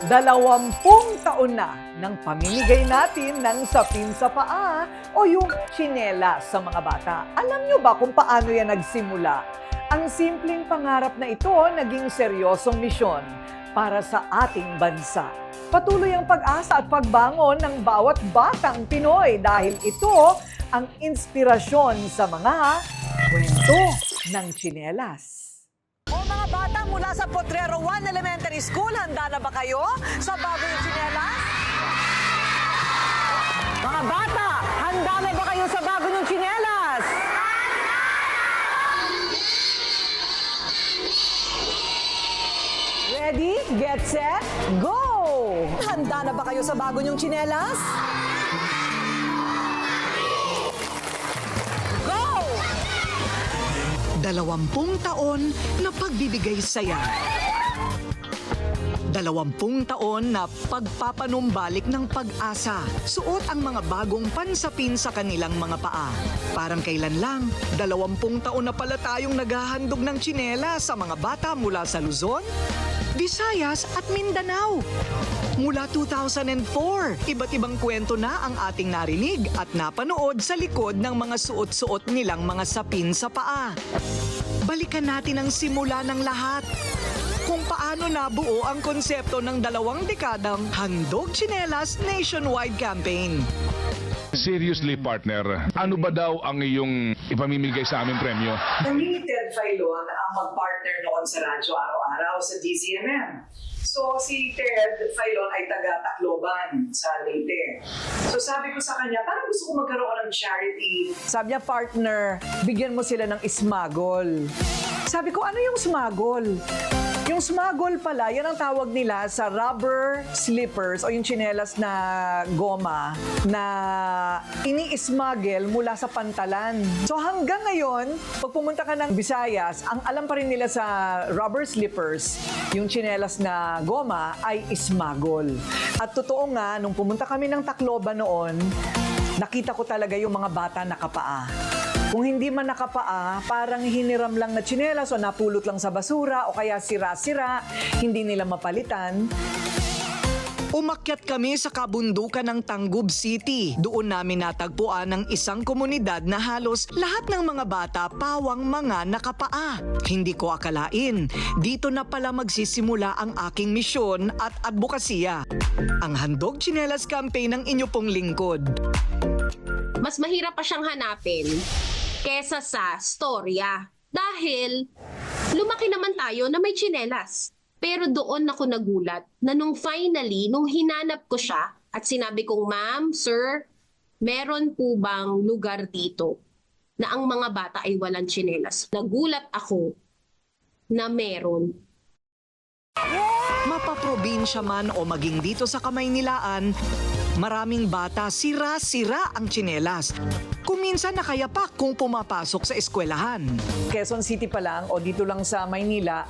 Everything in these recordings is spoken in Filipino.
Dalawampung taon na nang pamimigay natin ng sapin sa paa o yung tsinela sa mga bata. Alam nyo ba kung paano yan nagsimula? Ang simpleng pangarap na ito naging seryosong misyon para sa ating bansa. Patuloy ang pag-asa at pagbangon ng bawat batang Pinoy dahil ito ang inspirasyon sa mga kwento ng tsinelas. O mga bata mula sa Potrero 1 Elementary School, handa na ba kayo sa bagong tsinelas? Mga bata, handa na ba kayo sa bago ng tsinelas? Ready, get set, go! Handa na ba kayo sa bago niyong tsinelas? Dalawampung taon na pagbibigay saya. Dalawampung taon na pagpapanumbalik ng pag-asa. Suot ang mga bagong pansapin sa kanilang mga paa. Parang kailan lang, dalawampung taon na pala tayong naghahandog ng tsinela sa mga bata mula sa Luzon, Visayas at Mindanao. Mula 2004, iba't ibang kwento na ang ating narinig at napanood sa likod ng mga suot-suot nilang mga sapin sa paa. Balikan natin ang simula ng lahat. Kung paano nabuo ang konsepto ng dalawang dekadang Handog Chinelas Nationwide Campaign. Seriously, partner, ano ba daw ang iyong ipamimigay sa aming premyo? Kami ni Ted Filon ang mag-partner noon sa radyo araw-araw sa DZMM. So si Ted Filon ay taga Tacloban sa Leyte. So sabi ko sa kanya, parang gusto ko magkaroon ng charity. Sabi niya, partner, bigyan mo sila ng ismagol. Sabi ko, ano yung smagol? Yung smagol pala, yan ang tawag nila sa rubber slippers o yung tsinelas na goma na ini-smuggle mula sa pantalan. So hanggang ngayon, pag pumunta ka ng Visayas, ang alam pa rin nila sa rubber slippers, yung tsinelas na goma ay smuggle. At totoo nga, nung pumunta kami ng Tacloban noon, nakita ko talaga yung mga bata nakapaa. Kung hindi man nakapaa, parang hiniram lang na tsinelas o napulot lang sa basura o kaya sira-sira, hindi nila mapalitan. Umakyat kami sa kabundukan ng Tangub City. Doon namin natagpuan ng isang komunidad na halos lahat ng mga bata pawang mga nakapaa. Hindi ko akalain, dito na pala magsisimula ang aking misyon at advokasya. Ang Handog Chinelas Campaign ng inyo pong lingkod. mas mahirap pa siyang hanapin kesa sa storya. Dahil lumaki naman tayo na may tsinelas. Pero doon ako nagulat na nung finally, nung hinanap ko siya at sinabi kong, Ma'am, Sir, meron po bang lugar dito na ang mga bata ay walang tsinelas? Nagulat ako na meron. Mapaprobinsya man o maging dito sa Kamaynilaan, maraming bata sira-sira ang tsinelas. Kuminsan nakayapak kung pumapasok sa eskwelahan. Quezon City pa lang o dito lang sa Maynila,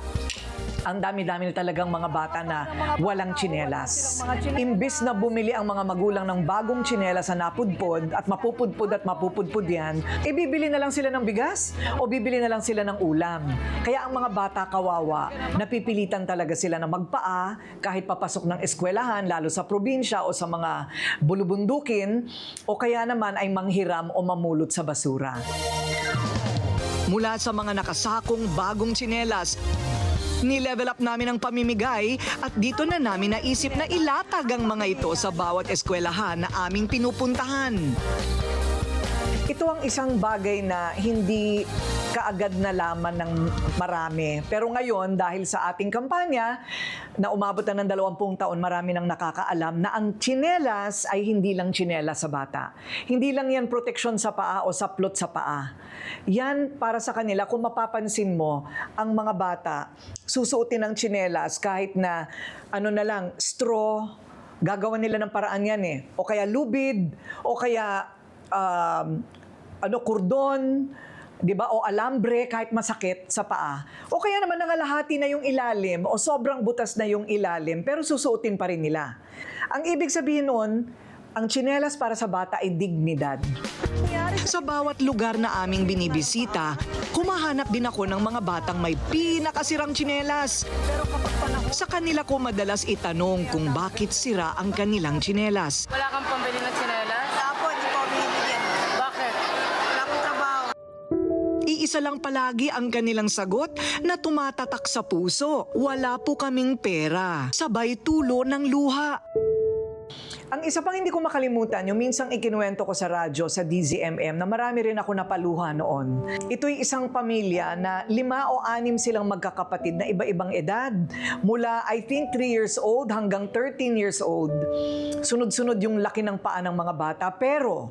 ang dami-dami na talagang mga bata na walang tsinelas. Imbis na bumili ang mga magulang ng bagong tsinelas sa napudpod at mapupudpod at mapupudpod yan, ibibili na lang sila ng bigas o bibili na lang sila ng ulam. Kaya ang mga bata kawawa, napipilitan talaga sila na magpaa kahit papasok ng eskwelahan, lalo sa probinsya o sa mga bulubundukin, o kaya naman ay manghiram o mamulot sa basura. Mula sa mga nakasakong bagong tsinelas, Ni-level up namin ang pamimigay at dito na namin naisip na ilatag ang mga ito sa bawat eskwelahan na aming pinupuntahan. Ito ang isang bagay na hindi kaagad nalaman ng marami. Pero ngayon, dahil sa ating kampanya, na umabot na ng 20 taon, marami nang nakakaalam na ang tsinelas ay hindi lang tsinelas sa bata. Hindi lang yan proteksyon sa paa o saplot sa paa. Yan para sa kanila, kung mapapansin mo, ang mga bata, susuotin ng tsinelas kahit na ano na lang, straw, gagawa nila ng paraan yan eh. O kaya lubid, o kaya um, ano, kurdon, di ba? O alambre kahit masakit sa paa. O kaya naman nangalahati na yung ilalim o sobrang butas na yung ilalim pero susuotin pa rin nila. Ang ibig sabihin nun, ang tsinelas para sa bata ay dignidad. Sa bawat lugar na aming binibisita, humahanap din ako ng mga batang may pinakasirang tsinelas. Sa kanila ko madalas itanong kung bakit sira ang kanilang tsinelas. Wala kang pambili ng tsinelas? Iisa lang palagi ang kanilang sagot na tumatatak sa puso. Wala po kaming pera. Sabay tulo ng luha. Ang isa pang hindi ko makalimutan, yung minsang ikinuwento ko sa radyo sa DZMM na marami rin ako napaluha noon. Ito'y isang pamilya na lima o anim silang magkakapatid na iba-ibang edad. Mula I think 3 years old hanggang 13 years old. Sunod-sunod yung laki ng paa ng mga bata pero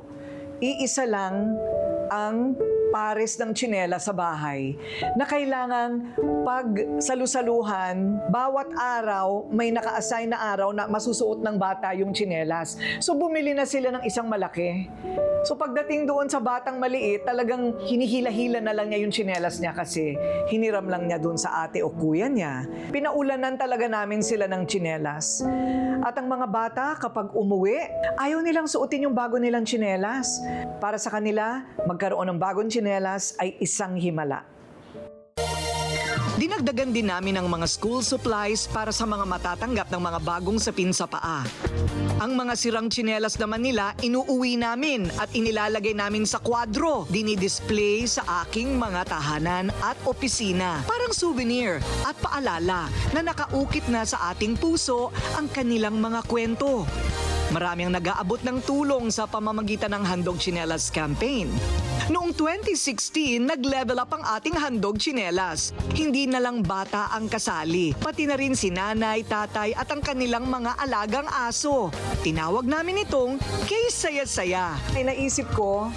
iisa lang ang pares ng tsinela sa bahay na kailangan pag salusaluhan, bawat araw may naka-assign na araw na masusuot ng bata yung tsinelas. So bumili na sila ng isang malaki. So pagdating doon sa batang maliit, talagang hinihila-hila na lang niya yung tsinelas niya kasi hiniram lang niya doon sa ate o kuya niya. Pinaulanan talaga namin sila ng tsinelas. At ang mga bata kapag umuwi, ayaw nilang suotin yung bago nilang tsinelas. Para sa kanila, magkaroon ng bagong tsinelas ay isang himala. Dinagdagan din namin ang mga school supplies para sa mga matatanggap ng mga bagong sapin sa paa. Ang mga sirang tsinelas naman nila, inuuwi namin at inilalagay namin sa kwadro. Dinidisplay sa aking mga tahanan at opisina. Parang souvenir at paalala na nakaukit na sa ating puso ang kanilang mga kwento. Marami ang nag-aabot ng tulong sa pamamagitan ng Handog Chinelas campaign. Noong 2016, nag-level up ang ating handog chinelas. Hindi na lang bata ang kasali, pati na rin si nanay, tatay at ang kanilang mga alagang aso. Tinawag namin itong Case Saya-Saya. Ay naisip ko,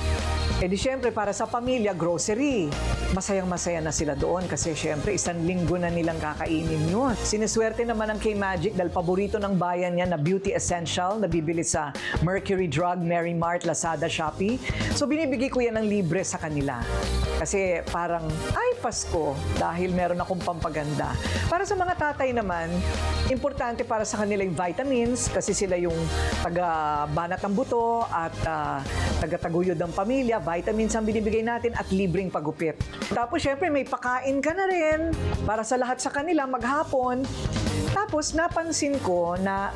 eh di syempre para sa pamilya, grocery. Masayang masaya na sila doon kasi syempre isang linggo na nilang kakainin yun. Sineswerte naman ng K-Magic dahil paborito ng bayan niya na beauty essential na bibili sa Mercury Drug, Mary Mart, Lazada, Shopee. So binibigay ko yan ng libre sa kanila. Kasi parang, ay Pasko, dahil meron akong pampaganda. Para sa mga tatay naman, importante para sa kanila yung vitamins kasi sila yung taga-banat ng buto at ah, taga-taguyod ng pamilya. Vitamins ang binibigay natin at libreng pagupit. Tapos syempre may pakain ka na rin para sa lahat sa kanila maghapon. Tapos napansin ko na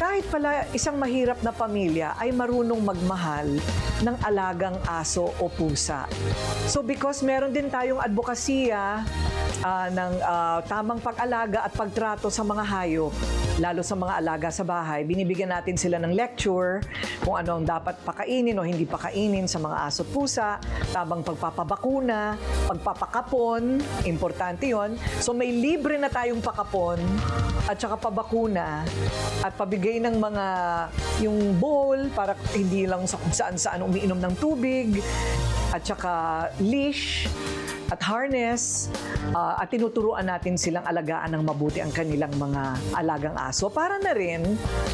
kahit pala isang mahirap na pamilya ay marunong magmahal ng alagang aso o pusa. So because meron din tayong advokasya ah, ng ah, tamang pag-alaga at pagtrato sa mga hayop, lalo sa mga alaga sa bahay, binibigyan natin sila ng lecture kung ano ang dapat pakainin o hindi pakainin sa mga aso at pusa, tamang pagpapabakuna, pagpapakapon, importante yon. So may libre na tayong pakapon at saka pabakuna at pabigay ng mga yung bowl para hindi lang sa kung saan saan umiinom ng tubig at saka leash at harness ah, at tinuturuan natin silang alagaan ng mabuti ang kanilang mga alagang aso para na rin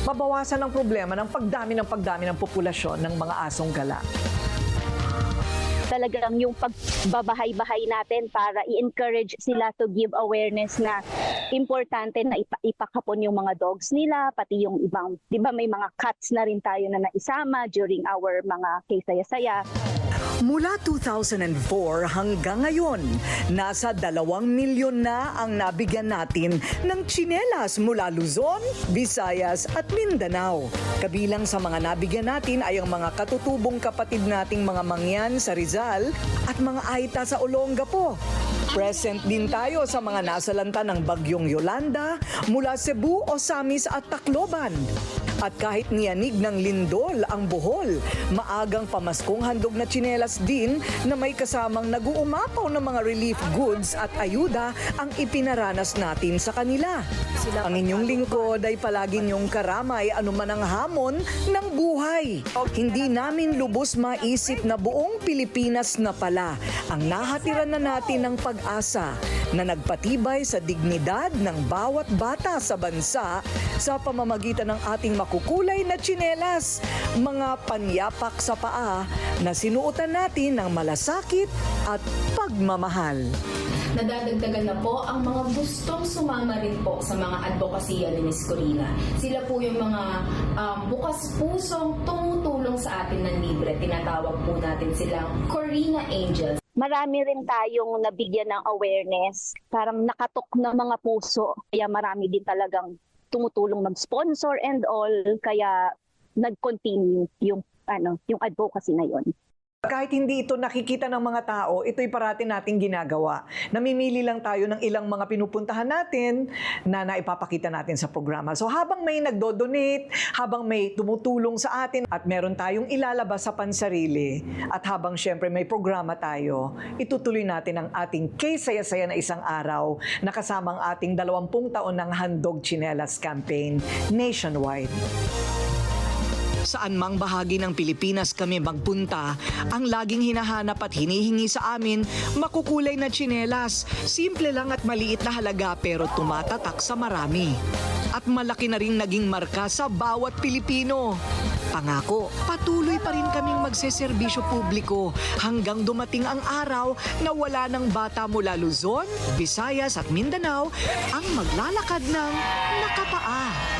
mabawasan ang problema ng pagdami ng pagdami ng populasyon ng mga asong gala. talagang yung pagbabahay-bahay natin para i-encourage sila to give awareness na importante na ipa- ipakapon yung mga dogs nila, pati yung ibang, di ba may mga cats na rin tayo na naisama during our mga kay-saya-saya. Mula 2004 hanggang ngayon, nasa dalawang milyon na ang nabigyan natin ng tsinelas mula Luzon, Visayas at Mindanao. Kabilang sa mga nabigyan natin ay ang mga katutubong kapatid nating mga mangyan sa Rizal at mga Aita sa Olongapo. Present din tayo sa mga nasalanta ng Bagyong Yolanda mula Cebu, Osamis at Tacloban. At kahit niyanig ng lindol ang buhol, maagang pamaskong handog na tsinelas din na may kasamang nag-uumapaw ng mga relief goods at ayuda ang ipinaranas natin sa kanila. Ang inyong lingkod ay palagi niyong karamay anuman ang hamon ng buhay. Hindi namin lubos maisip na buong Pilipinas na pala ang nahatiran na natin ng pag-asa na nagpatibay sa dignidad ng bawat bata sa bansa sa pamamagitan ng ating makukulay na tsinelas, mga panyapak sa paa na sinuotan natin ng malasakit at pagmamahal. Nadadagdagan na po ang mga gustong sumama rin po sa mga advokasya ni Ms. Corina. Sila po yung mga um, bukas pusong tumutulong sa atin ng libre. Tinatawag po natin silang Corina Angels. Marami rin tayong nabigyan ng awareness, parang nakatok na mga puso. Kaya marami din talagang tumutulong mag-sponsor and all. Kaya nag-continue yung ano, yung advocacy na yon. Kahit hindi ito nakikita ng mga tao, ito'y parati nating ginagawa. Namimili lang tayo ng ilang mga pinupuntahan natin na naipapakita natin sa programa. So habang may nagdo-donate, habang may tumutulong sa atin at meron tayong ilalabas sa pansarili at habang syempre may programa tayo, itutuloy natin ang ating kay-saya-saya na isang araw na kasamang ating 20 taon ng Handog Chinelas campaign nationwide. Saan mang bahagi ng Pilipinas kami magpunta, ang laging hinahanap at hinihingi sa amin, makukulay na tsinelas. Simple lang at maliit na halaga pero tumatatak sa marami. At malaki na rin naging marka sa bawat Pilipino. Pangako, patuloy pa rin kaming magseserbisyo publiko hanggang dumating ang araw na wala ng bata mula Luzon, Visayas at Mindanao ang maglalakad ng nakapaa.